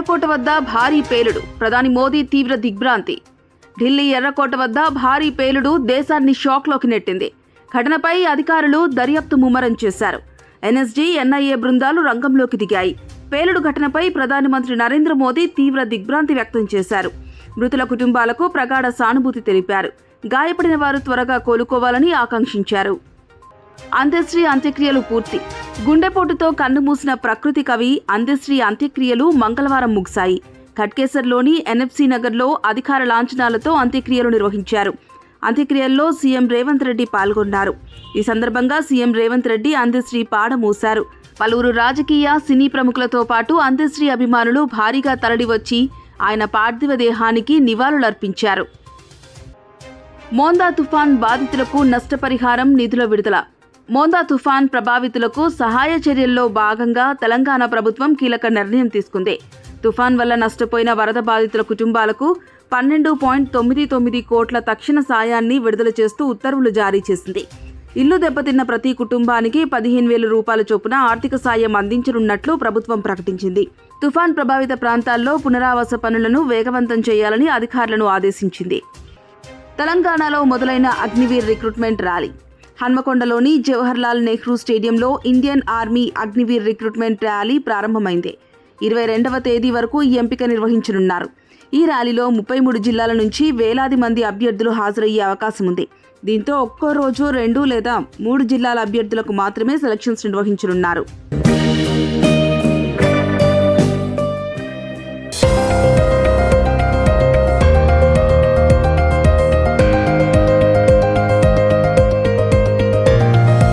ఎర్రకోట వద్ద భారీ పేలుడు. ప్రధాని మోదీ తీవ్ర దిగ్భ్రాంతి. ఢిల్లీ ఎర్రకోట వద్ద భారీ పేలుడు దేశాన్ని షాక్లోకి నెట్టింది. ఘటనపై అధికారులు దర్యాప్తు ముమ్మరం చేశారు. ఎన్ఎస్జీ ఎన్ఐఏ బృందాలు రంగంలోకి దిగాయి. పేలుడు ఘటనపై ప్రధానమంత్రి నరేంద్ర మోదీ తీవ్ర దిగ్భ్రాంతి వ్యక్తం చేశారు. మృతుల కుటుంబాలకు ప్రగాఢ సానుభూతి తెలిపారు. గాయపడిన వారు త్వరగా కోలుకోవాలని ఆకాంక్షించారు. అంత్యశ్రీ అంత్యక్రియలు పూర్తి. గుండెపోటుతో కన్నుమూసిన ప్రకృతి కవి అంత్యశ్రీ అంత్యక్రియలు మంగళవారం ముగిశాయి. ఖట్కేసర్లోని ఎన్ఎఫ్సి నగర్లో అధికార లాంఛనాలతో అంత్యక్రియలు నిర్వహించారు. అంత్యక్రియల్లో సీఎం రేవంత్ రెడ్డి పాల్గొన్నారు. ఈ సందర్భంగా సీఎం రేవంత్ రెడ్డి అంత్యశ్రీ పాడ మూశారు. పలువురు రాజకీయ సినీ ప్రముఖులతో పాటు అంత్యశ్రీ అభిమానులు భారీగా తరలివచ్చి ఆయన పార్థివ దేహానికి నివాళులర్పించారు. మోందా తుఫాన్ బాధితులకు నష్టపరిహారం నిధుల విడుదల మోందా తుఫాన్ ప్రభావితులకు సహాయ చర్యల్లో భాగంగా తెలంగాణ ప్రభుత్వం కీలక నిర్ణయం తీసుకుంది. తుఫాన్ వల్ల నష్టపోయిన వరద బాధితుల కుటుంబాలకు పన్నెండు పాయింట్ తొమ్మిది తొమ్మిది కోట్ల తక్షణ సాయాన్ని విడుదల చేస్తూ ఉత్తర్వులు జారీ చేసింది. ఇల్లు దెబ్బతిన్న ప్రతి కుటుంబానికి పదిహేను వేల రూపాయల చొప్పున ఆర్థిక సాయం అందించనున్నట్లు ప్రభుత్వం ప్రకటించింది. తుఫాన్ ప్రభావిత ప్రాంతాల్లో పునరావాస పనులను వేగవంతం చేయాలని అధికారులను ఆదేశించింది. తెలంగాణలో మొదలైన అగ్నివీర్ రిక్రూట్మెంట్ ర్యాలీ హన్మకొండలోని జవహర్లాల్ నెహ్రూ స్టేడియంలో Indian army Agniveer recruitment rally ప్రారంభమైంది. ఇరవై రెండవ తేదీ వరకు ఈ ఎంపిక నిర్వహించనున్నారు. ఈ ర్యాలీలో ముప్పై మూడు జిల్లాల నుంచి వేలాది మంది అభ్యర్థులు హాజరయ్యే అవకాశం ఉంది. దీంతో ఒక్కో రోజు రెండు లేదా మూడు జిల్లాల అభ్యర్థులకు మాత్రమే సెలక్షన్స్ నిర్వహించనున్నారు.